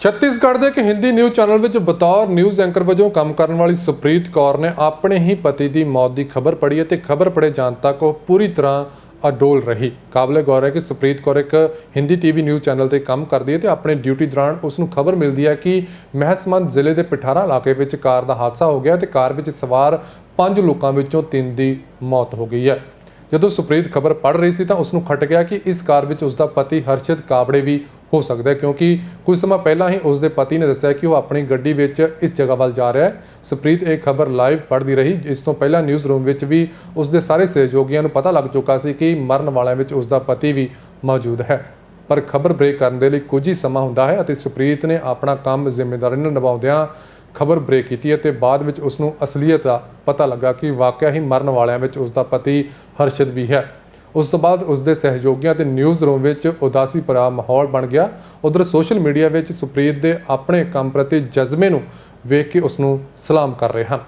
ਛੱਤੀਸਗੜ੍ਹ ਦੇ ਇੱਕ Hindi news channel ਵਿੱਚ ਬਤੌਰ ਨਿਊਜ਼ ਐਂਕਰ ਵਜੋਂ ਕੰਮ ਕਰਨ ਵਾਲੀ ਸੁਪ੍ਰੀਤ ਕੌਰ ਨੇ ਆਪਣੇ ਹੀ ਪਤੀ ਦੀ ਮੌਤ ਦੀ ਖਬਰ ਪੜ੍ਹੀ ਅਤੇ ਖਬਰ ਪੜ੍ਹੇ ਜਾਣ ਤੱਕ ਉਹ ਪੂਰੀ ਤਰ੍ਹਾਂ ਅਡੋਲ ਰਹੀ। ਕਾਬਲੇ ਗੌਰ ਹੈ ਕਿ ਸੁਪ੍ਰੀਤ ਕੌਰ ਇੱਕ ਹਿੰਦੀ ਟੀਵੀ ਨਿਊਜ਼ ਚੈਨਲ ਤੇ ਕੰਮ ਕਰਦੀ ਹੈ ਤੇ ਆਪਣੇ ਡਿਊਟੀ ਦੌਰਾਨ ਉਸ ਨੂੰ ਖਬਰ ਮਿਲਦੀ ਹੈ ਕਿ ਮਹਿਸਮੰਦ ਜ਼ਿਲ੍ਹੇ ਦੇ ਪਿਠਾਰਾ ਇਲਾਕੇ ਵਿੱਚ ਕਾਰ ਦਾ ਹਾਦਸਾ ਹੋ ਗਿਆ ਤੇ ਕਾਰ ਵਿੱਚ ਸਵਾਰ ਪੰਜ ਲੋਕਾਂ ਵਿੱਚੋਂ ਤਿੰਨ ਦੀ ਮੌਤ ਹੋ ਗਈ ਹੈ। ਜਦੋਂ ਸੁਪ੍ਰੀਤ ਖਬਰ ਪੜ੍ਹ ਰਹੀ ਸੀ ਤਾਂ ਉਸ ਨੂੰ ਖਟ ਗਿਆ ਕਿ ਇਸ ਕਾਰ ਵਿੱਚ ਉਸ ਦਾ ਪਤੀ ਹਰਸ਼ਿਤ ਕਾਬੜੇ ਵੀ ਹੋ ਸਕਦਾ ਹੈ, ਕਿਉਂਕਿ ਕੁਝ ਸਮਾਂ ਪਹਿਲਾਂ ਹੀ ਉਸ ਦੇ ਪਤੀ ਨੇ ਦੱਸਿਆ ਕਿ ਉਹ ਆਪਣੀ ਗੱਡੀ ਵਿੱਚ ਇਸ ਜਗ੍ਹਾ ਵੱਲ ਜਾ ਰਿਹਾ ਹੈ। ਸੁਪ੍ਰੀਤ, ਇਹ ਖਬਰ ਲਾਈਵ ਪੜ੍ਹਦੀ ਰਹੀ, ਇਸ ਤੋਂ ਪਹਿਲਾਂ ਨਿਊਜ਼ ਰੂਮ ਵਿੱਚ ਵੀ ਉਸ ਦੇ ਸਾਰੇ ਸਹਿਯੋਗੀਆਂ ਨੂੰ ਪਤਾ ਲੱਗ ਚੁੱਕਾ ਸੀ ਕਿ ਮਰਨ ਵਾਲਿਆਂ ਵਿੱਚ ਉਸ ਦਾ ਪਤੀ ਵੀ ਮੌਜੂਦ ਹੈ। ਪਰ ਖਬਰ ਬ੍ਰੇਕ ਕਰਨ ਦੇ ਲਈ ਕੁਝ ਹੀ ਸਮਾਂ ਹੁੰਦਾ ਹੈ ਅਤੇ ਸੁਪ੍ਰੀਤ ਨੇ ਆਪਣਾ ਕੰਮ ਜ਼ਿੰਮੇਵਾਰੀ ਨਾਲ ਨਿਭਾਉਂਦਿਆਂ ਖਬਰ ਬ੍ਰੇਕ ਕੀਤੀ ਅਤੇ ਬਾਅਦ ਵਿੱਚ ਉਸ ਨੂੰ ਅਸਲੀਅਤ ਦਾ ਪਤਾ ਲੱਗਾ ਕਿ ਵਾਕਿਆ ਹੀ ਮਰਨ ਵਾਲਿਆਂ ਵਿੱਚ ਉਸ ਦਾ ਪਤੀ ਹਰਸ਼ਦ ਵੀ ਹੈ। ਉਸ ਤੋਂ ਬਾਅਦ ਉਸ ਦੇ ਸਹਿਯੋਗੀਆਂ ਤੇ ਨਿਊਜ਼ ਰੂਮ ਵਿੱਚ ਉਦਾਸੀ ਭਰਾ ਮਾਹੌਲ ਬਣ ਗਿਆ। ਉਧਰ ਸੋਸ਼ਲ ਮੀਡੀਆ ਵਿੱਚ ਸੁਪਰੀਤ ਦੇ ਆਪਣੇ ਕੰਮ ਪ੍ਰਤੀ ਜਜ਼ਬੇ ਨੂੰ ਵੇਖ ਕੇ ਉਸ ਨੂੰ ਸਲਾਮ ਕਰ ਰਹੇ ਹਨ।